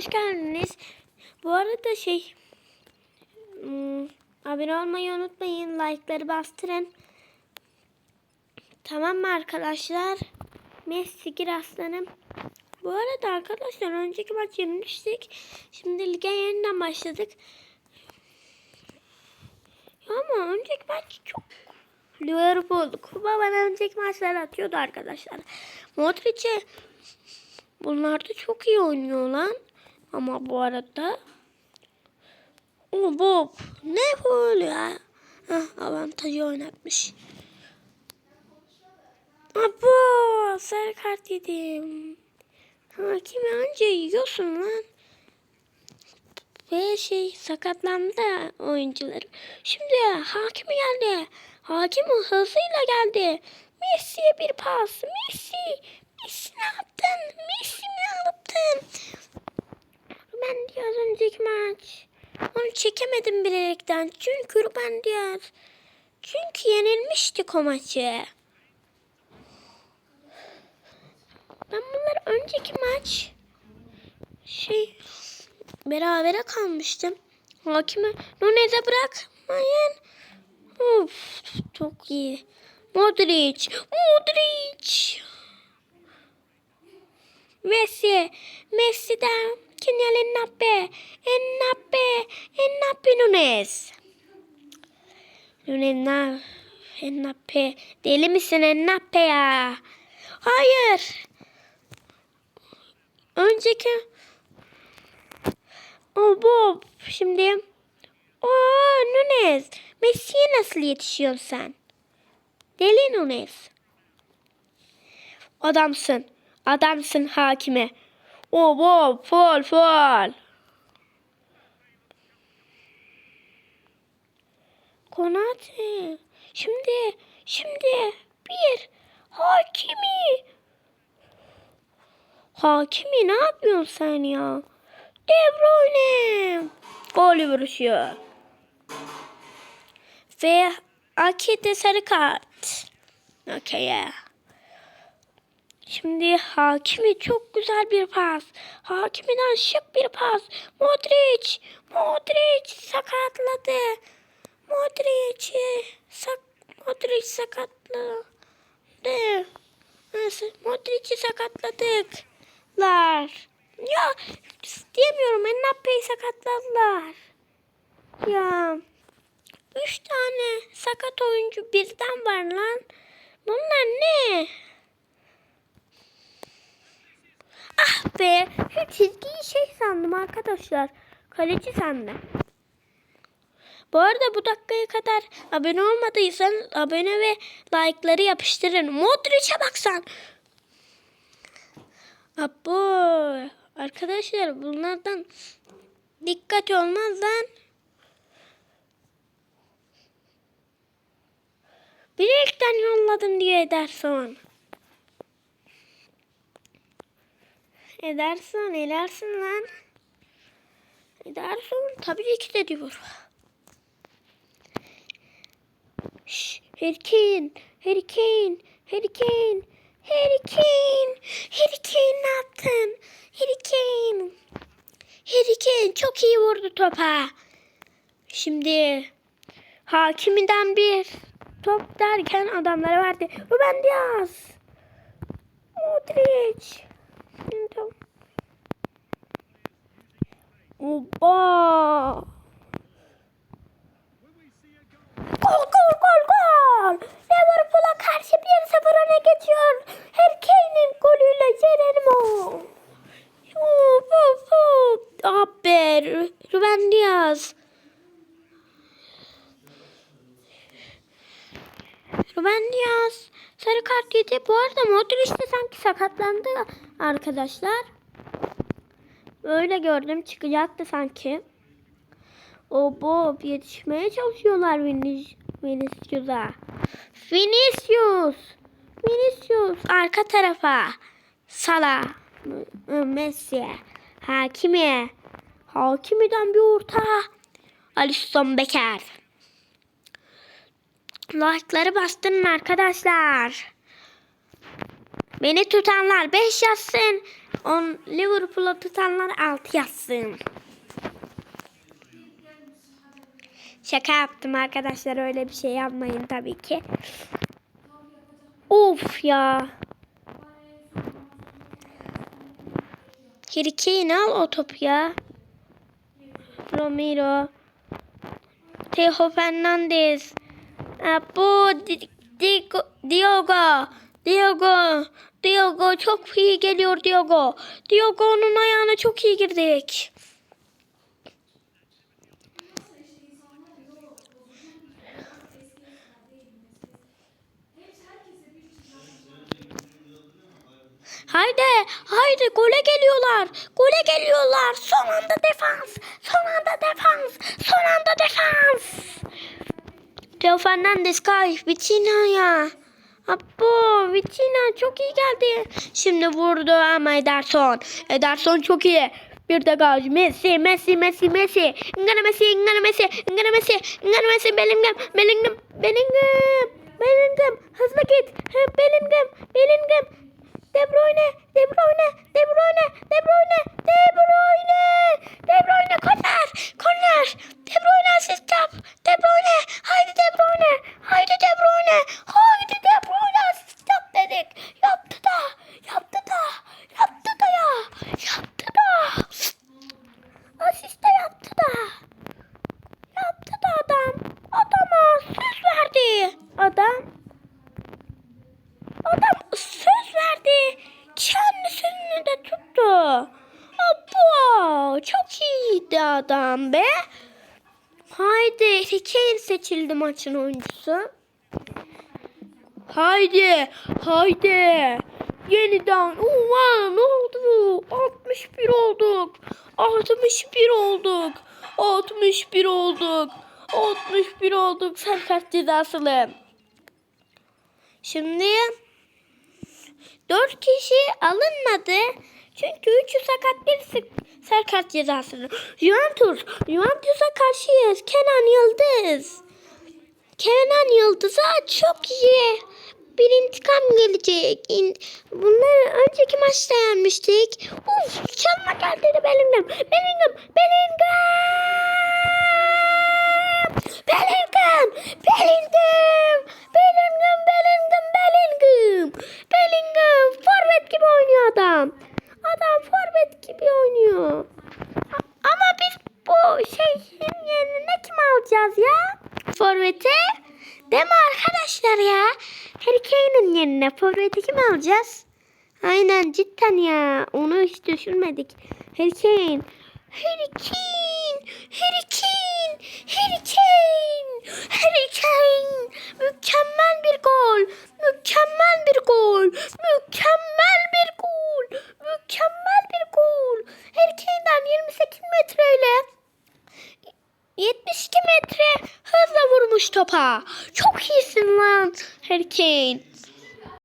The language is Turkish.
hoş geldiniz. Bu arada şey hmm, abone olmayı unutmayın. Like'ları bastırın. Tamam mı arkadaşlar? Messi gir aslanım. Bu arada arkadaşlar önceki maç yenilmiştik. Şimdi lige yeniden başladık. Ama önceki maç çok Liverpool. Kuba bana önceki maçlar atıyordu arkadaşlar. Modric'e bunlar da çok iyi oynuyor lan. Ama bu arada o Bob ne böyle ya? Hah, avantajı oynatmış. Abo sarı kart yedim. Hakimi anca yiyorsun lan. Ve şey sakatlandı oyuncular. Şimdi hakimi geldi. Hakim hızıyla geldi. Messi'ye bir pas. Messi. Messi ne yaptın? Messi ne yaptın? Ben Diaz önceki maç. Onu çekemedim bilerekten. Çünkü Ruben Diaz. Çünkü yenilmiştik o maçı. Ben bunlar önceki maç şey berabere kalmıştım. Hakime Nunez'e bırakmayın. Of çok iyi. Modric. Modric. Messi. Messi'den Kylian Mbappe. Mbappe. Mbappe Nunez. Nunez. Mbappe. Deli misin Mbappe ya? Hayır. Önceki o Bob şimdi o Nunez Messi'ye nasıl yetişiyorsun sen? Deli Nunez. Adamsın. Adamsın hakime. O Bob fol fol. Konate. Şimdi şimdi bir hakimi Hakimi ne yapıyorsun sen ya? De Bruyne. Gol vuruşuyor. Ve Akite sarı kart. Okey ya. Şimdi Hakimi çok güzel bir pas. Hakimi'den şık bir pas. Modric. Modric sakatladı. Modric'i sak Modric sakatladı. Nasıl? Modric'i sakatladık sakatladılar. Ya diyemiyorum Mbappe'yi sakatladılar. Ya üç tane sakat oyuncu birden var lan. Bunlar ne? Ah be şu çizgiyi şey sandım arkadaşlar. Kaleci sandım. Bu arada bu dakikaya kadar abone olmadıysanız abone ve like'ları yapıştırın. Modric'e baksan. Abo arkadaşlar bunlardan dikkat olmaz lan. Bilerekten yolladım diye Ederson. Ederson, Ederson lan. Ederson tabii ki de diyor. Şş, Kane. Harry Kane. Harry Kane ne yaptın? Harry Kane çok iyi vurdu topa. Şimdi hakiminden bir top derken adamlara verdi. Ruben Diaz. Modric. Tamam. Oba. Gol gol gol gol. Liverpool'a karşı 1-0 öne geçiyor. Harry Kane'in golüyle Geronimo. Hop hop hop. Ah be Ruben Diaz. Ruben Diaz sarı kart yedi. Bu arada Modric de sanki sakatlandı arkadaşlar. Öyle gördüm çıkacaktı sanki. O Bob yetişmeye çalışıyorlar Vinicius. Vinicius'a. Vinicius. Vinicius arka tarafa. Sala. Messi. Hakimi. Hakimi'den bir orta. Alisson Becker. Like'ları bastırın arkadaşlar. Beni tutanlar 5 yazsın. On, Liverpool'u tutanlar altı yazsın. Şaka yaptım arkadaşlar öyle bir şey yapmayın tabii ki. Of ya. Harry Kane al o topu ya. Romero. Teo Fernandez. Bu. Diogo. Diogo. Diogo çok iyi geliyor Diogo. Diogo'nun ayağına çok iyi girdik. Haydi, haydi gole geliyorlar. Gole geliyorlar. Son anda defans. Son anda defans. Son anda defans. Teo Fernandes kay. Vitina'ya. Apo Vitina çok iyi geldi. Şimdi vurdu ama Ederson. Ederson çok iyi. Bir de gol. Messi, Messi, Messi, Messi. Ngana Messi, Ngana Messi, Ngana Messi, Ngana Messi, Bellingham, Bellingham, Bellingham, Bellingham. Hızlı git. Ha, Bellingham, Bellingham. De Bruyne, De Bruyne, De Bruyne, De Bruyne, De Bruyne, De Bruyne, korner, korner. De Bruyne asist yap. De Bruyne, haydi De Bruyne, haydi De Bruyne, haydi De Bruyne asist yap dedik. Yaptı da, yaptı da, yaptı da ya, yaptı da. Asist de yaptı da. Yaptı da adam. Adama söz verdi. Adam Adam söz verdi. Kendi sözünü de tuttu. Abo, çok iyiydi adam be. Haydi Kane seçildi maçın oyuncusu. Haydi, haydi. Yeniden. Uva ne oldu? 61 olduk. 61 olduk. 61 olduk. 61 olduk. Serkat cezasılı. Şimdi dört kişi alınmadı. Çünkü üçü sakat birisi serkat cezasını. Juventus. Juventus'a karşıyız. Kenan Yıldız. Kenan Yıldız'a çok iyi bir intikam gelecek. Bunları önceki maçta yenmiştik. Uf çalma geldi de. Bellingham. Bellingham. Bellingham. Bellingham. Bellingham. Bellingham. Bellingham. Bellingham. Forvet gibi oynuyor adam. Adam forvet gibi oynuyor. A- Ama biz bu şeyin yerine kim alacağız ya? Forvet'e? Değil mi arkadaşlar ya? Kane'in yerine forveti kim alacağız? Aynen cidden ya. Onu hiç düşünmedik. Harry Kane. Harry Kane. Harry Kane. Harry Kane. Harry Kane. Mükemmel bir gol. Mükemmel bir gol. Mükemmel bir gol. Mükemmel bir gol. Harry Kane'den 28 metreyle 72 metre hızla vurmuş topa. Çok iyisin lan Harry Kane.